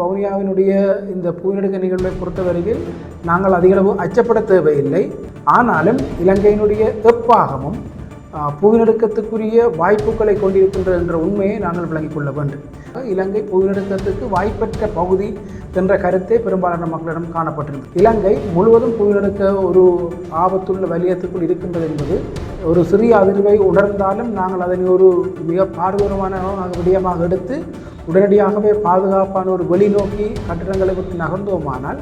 வவுனியாவினுடைய இந்த புவிநடுக்க நிகழ்வை பொறுத்தவரையில் நாங்கள் அதிகளவு அச்சப்பட தேவையில்லை. ஆனாலும் இலங்கையினுடைய எப்பாகமும் புவிநடுக்கத்துக்குரிய வாய்ப்புகளை கொண்டிருக்கின்றது என்ற உண்மையை நாங்கள் விளங்கிக் கொள்ள வேண்டும். இலங்கை புவிநடுக்கத்துக்கு வாய்ப்பற்ற பகுதி என்ற கருத்தே பெரும்பாலான மக்களிடம் காணப்பட்டிருந்தது இலங்கை முழுவதும் புவிநடுக்க ஒரு ஆபத்துள்ள வலியத்துக்குள் இருக்கின்றது என்பது ஒரு சிறிய அதிர்வை உணர்ந்தாலும் நாங்கள் அதனை ஒரு மிக பாடுபரமான விடயமாக எடுத்து உடனடியாகவே பாதுகாப்பான ஒரு வெளிநோக்கி கட்டிடங்களை விட்டு நகர்ந்தோமானால்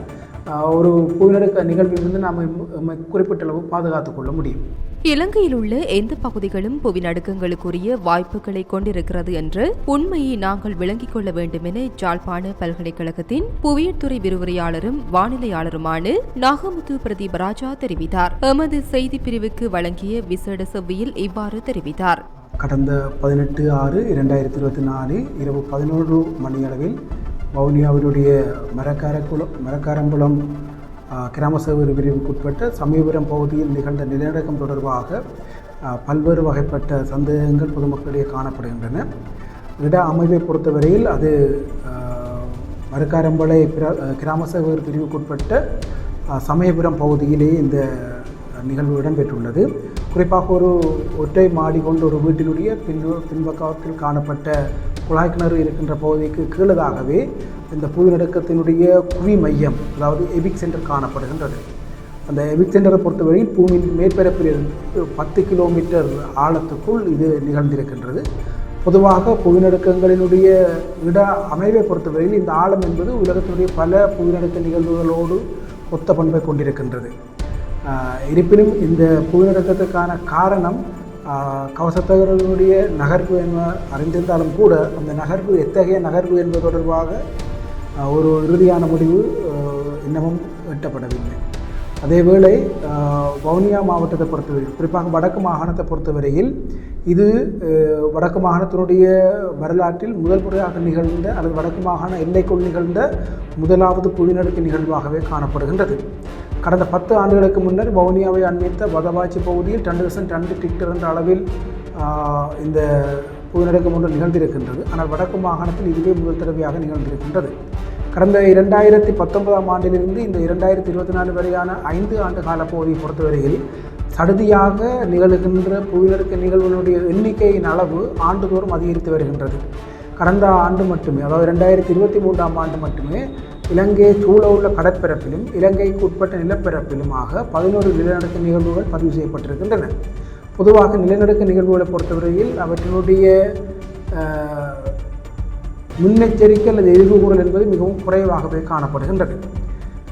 ஒரு புவிநடுக்க நிகழ்விலிருந்து நாம் குறிப்பிட்டளவு குறிப்பிட்ட பாதுகாத்துக் கொள்ள முடியும். இலங்கையில் உள்ள எந்த பகுதிகளும் புவிநடுக்கங்களுக்குரிய வாய்ப்புகளை கொண்டிருக்கிறது என்று உண்மையை நாங்கள் விளங்கிக் கொள்ள வேண்டும் என ஜாழ்ப்பாண பல்கலைக்கழகத்தின் புவியியற்துறை விரிவுரையாளரும் வானிலையாளருமான நாகமுத்து பிரதீப் ராஜா தெரிவித்தார். எமது செய்தி பிரிவுக்கு வழங்கிய விசேட செவ்வியில் இவ்வாறு தெரிவித்தார். கடந்த பதினெட்டு ஆறு இரண்டாயிரத்தி இருபத்தி நாலு இரவு பதினோரு மணியளவில் வவுனியாவினுடைய மரக்காரக்குளம் மரக்காரங்குளம் கிராம சேவை பிரிவுக்குட்பட்ட சமயபுரம் பகுதியில் நிகழ்ந்த நிலநடுக்கம் தொடர்பாக பல்வேறு வகைப்பட்ட சந்தேகங்கள் பொதுமக்களிடையே காணப்படுகின்றன. இட அமைப்பை பொறுத்தவரையில் அது ஆ, மரக்காரம்பளை கிராம சேவை பிரிவுக்குட்பட்ட சமயபுரம் பகுதியிலேயே இந்த நிகழ்வு இடம்பெற்றுள்ளது. குறிப்பாக ஒரு ஒற்றை மாடி கொண்ட ஒரு வீட்டினுடைய பின் பின்பக்கத்தில் காணப்பட்ட குழாய் கிணறு இருக்கின்ற பகுதிக்கு கீழதாகவே இந்த புவிநடுக்கத்தினுடைய குவி மையம் அதாவது எபிக் சென்டர் காணப்படுகின்றது. அந்த எபிக் சென்டரை பொறுத்தவரையில் பூமியின் மேற்பரப்பில் இருந்து பத்து கிலோமீட்டர் ஆழத்துக்குள் இது நிகழ்ந்திருக்கின்றது. பொதுவாக புவிநடுக்கங்களினுடைய இட அமைவை பொறுத்தவரையில் இந்த ஆழம் என்பது உலகத்தினுடைய பல புவிநடுக்க நிகழ்வுகளோடு ஒத்த பண்பை கொண்டிருக்கின்றது. இருப்பினும் இந்த புவிநடுக்கத்துக்கான காரணம் கவசத்தகர்களுடைய நகர்வு என்ன அறிந்திருந்தாலும் கூட அந்த நகர்வு எத்தகைய நகர்வு என்பது தொடர்பாக ஒரு இறுதியான முடிவு இன்னமும் எட்டப்படவில்லை. அதேவேளை வவுனியா மாவட்டத்தை பொறுத்தவரையில் குறிப்பாக வடக்கு மாகாணத்தை பொறுத்தவரையில் இது வடக்கு மாகாணத்தினுடைய வரலாற்றில் முதல் முறையாக நிகழ்ந்த அல்லது வடக்கு மாகாண எல்லைக்குள் நிகழ்ந்த முதலாவது புவிநடுக்க நிகழ்வாகவே காணப்படுகின்றது. கடந்த பத்து ஆண்டுகளுக்கு முன்னர் வவுனியாவை அண்மித்த வதவாச்சி பகுதியில் ரெண்டு தசம் ரெண்டு டிக்டர் என்ற அளவில் இந்த புவிநடுக்கம் ஒன்று நிகழ்ந்திருக்கின்றது. ஆனால் வடக்கு மாகாணத்தில் இதுவே முதல் தடவையாக நிகழ்ந்திருக்கின்றது. கடந்த இரண்டாயிரத்தி பத்தொன்பதாம் ஆண்டிலிருந்து இந்த இரண்டாயிரத்தி இருபத்தி நாலு வரையான ஐந்து ஆண்டு கால பகுதியை பொறுத்தவரையில் சடுதியாக நிகழ்கின்ற புவிநடுக்க நிகழ்வுகளுடைய எண்ணிக்கையின் அளவு ஆண்டுதோறும் அதிகரித்து வருகின்றது. கடந்த ஆண்டு மட்டுமே அதாவது ரெண்டாயிரத்தி இருபத்தி மூன்றாம் ஆண்டு மட்டுமே இலங்கையை சூழ உள்ள கடற்பரப்பிலும் இலங்கைக்கு உட்பட்ட நிலப்பரப்பிலுமாக பதினோரு நிலநடுக்க நிகழ்வுகள் பதிவு செய்யப்பட்டிருக்கின்றன. பொதுவாக நிலநடுக்க நிகழ்வுகளை பொறுத்தவரையில் அவற்றினுடைய முன்னெச்சரிக்கை அல்லது எதிர்வுகூறல் என்பது மிகவும் குறைவாகவே காணப்படுகின்றது.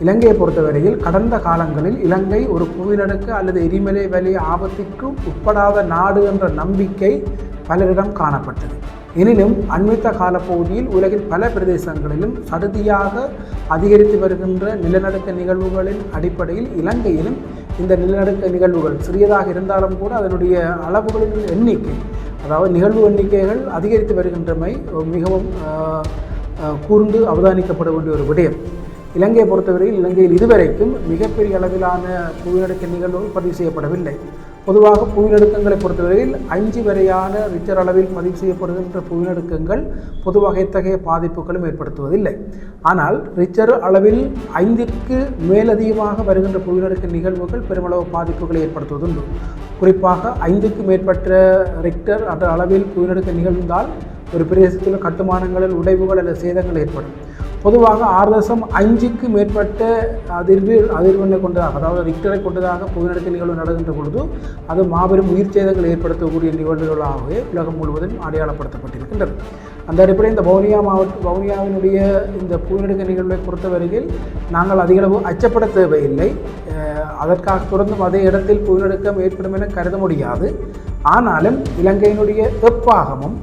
இலங்கையை பொறுத்தவரையில் கடந்த காலங்களில் இலங்கை ஒரு புவிநடுக்க அல்லது எரிமலை வலி ஆபத்திற்கு உட்படாத நாடு என்ற நம்பிக்கை பலரிடம் காணப்பட்டது. எனினும் அண்மித்த காலப்பகுதியில் உலகின் பல பிரதேசங்களிலும் சடுதியாக அதிகரித்து வருகின்ற நிலநடுக்க நிகழ்வுகளின் அடிப்படையில் இலங்கையிலும் இந்த நிலநடுக்க நிகழ்வுகள் சிறியதாக இருந்தாலும் கூட அதனுடைய அளவுகளின் எண்ணிக்கை அதாவது நிகழ்வு எண்ணிக்கைகள் அதிகரித்து வருகின்றமை மிகவும் கூர்ந்து அவதானிக்கப்பட வேண்டிய ஒரு விடயம். இலங்கையை பொறுத்தவரையில் இலங்கையில் இதுவரைக்கும் மிகப்பெரிய அளவிலான புவிநடுக்க நிகழ்வுகள் பதிவு செய்யப்படவில்லை. பொதுவாக புவிநடுக்கங்களை பொறுத்தவரையில் அஞ்சு வரையான ரிச்சர் அளவில் பதிவு செய்யப்படுகின்ற புவிநடுக்கங்கள் பொதுவாக இத்தகைய பாதிப்புகளும் ஏற்படுத்துவதில்லை. ஆனால் ரிச்சர் அளவில் ஐந்திற்கு மேலதிகமாக வருகின்ற புவிநடுக்க நிகழ்வுகள் பெருமளவு பாதிப்புகளை ஏற்படுத்துவதுண்டு. குறிப்பாக ஐந்துக்கு மேற்பட்ட ரிக்டர் அந்த அளவில் புவிநடுக்க நிகழ்ந்தால் ஒரு பிரதேசத்தில் கட்டுமானங்களில் உடைவுகள் அல்லது சேதங்கள் ஏற்படும். பொதுவாக ஆறு தசம் அஞ்சுக்கு மேற்பட்ட அதிர்வு அதிர்வெண்ணை கொண்டதாக அதாவது ரிக்டரை கொண்டதாக புவிநடுக்க நிகழ்வு நடக்கின்ற பொழுது அது மாபெரும் உயிர் சேதங்கள் ஏற்படுத்தக்கூடிய நிகழ்வுகளாகவே உலகம் முழுவதும் அடையாளப்படுத்தப்பட்டிருக்கின்றது. அந்த அடிப்படையில் இந்த வவுனியா மாவட்ட வவுனியாவினுடைய இந்த புவிநடுக்க நிகழ்வை பொறுத்தவரையில் நாங்கள் அதிகளவு அச்சப்பட தேவையில்லை. அதற்காக தொடர்ந்தும் அதே இடத்தில் புவிநடுக்கம் ஏற்படும் என கருத முடியாது. ஆனாலும் இலங்கையினுடைய வெப்பாகமும்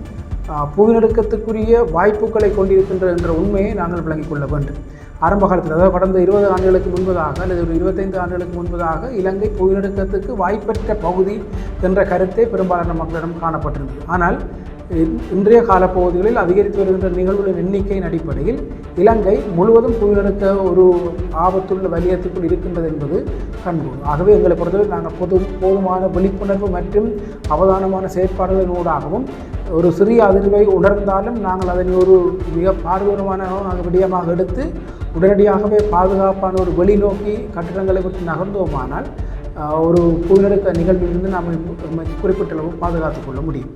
புவிநடுக்கத்துக்குரிய வாய்ப்புகளை கொண்டிருக்கின்ற என்ற உண்மையை நாங்கள் விளங்கிக் கொள்ள வேண்டும். ஆரம்ப காலத்தில் அதாவது கடந்த இருபது ஆண்டுகளுக்கு முன்பதாக அல்லது ஒரு இருபத்தைந்து ஆண்டுகளுக்கு முன்பதாக இலங்கை புவிநடுக்கத்துக்கு வாய்ப்பற்ற பகுதி என்ற கருத்தே பெரும்பாலான மக்களிடம் காணப்பட்டிருந்தது. ஆனால் இன்றைய காலப்பகுதிகளில் அதிகரித்து வருகின்ற நிகழ்வுகளின் எண்ணிக்கையின் அடிப்படையில் இலங்கை முழுவதும் புயலெடுத்த ஒரு ஆபத்துள்ள வலியத்துக்குள் இருக்கின்றது என்பது கண்கூடும். ஆகவே எங்களை பொறுத்தவரை நாங்கள் பொது போதுமான விழிப்புணர்வு மற்றும் அவதானமான செயற்பாடுகளினூடாகவும் ஒரு சிறிய அதிர்வை உணர்ந்தாலும் நாங்கள் அதனை ஒரு மிக பாரதூரமான விடயமாக எடுத்து உடனடியாகவே பாதுகாப்பான ஒரு வெளிநோக்கி கட்டிடங்களை பற்றி நகர்ந்தோமானால் ஒரு புயலெடுக்க நிகழ்விலிருந்து நாம் குறிப்பிட்ட அளவு பாதுகாத்துக் கொள்ள முடியும்.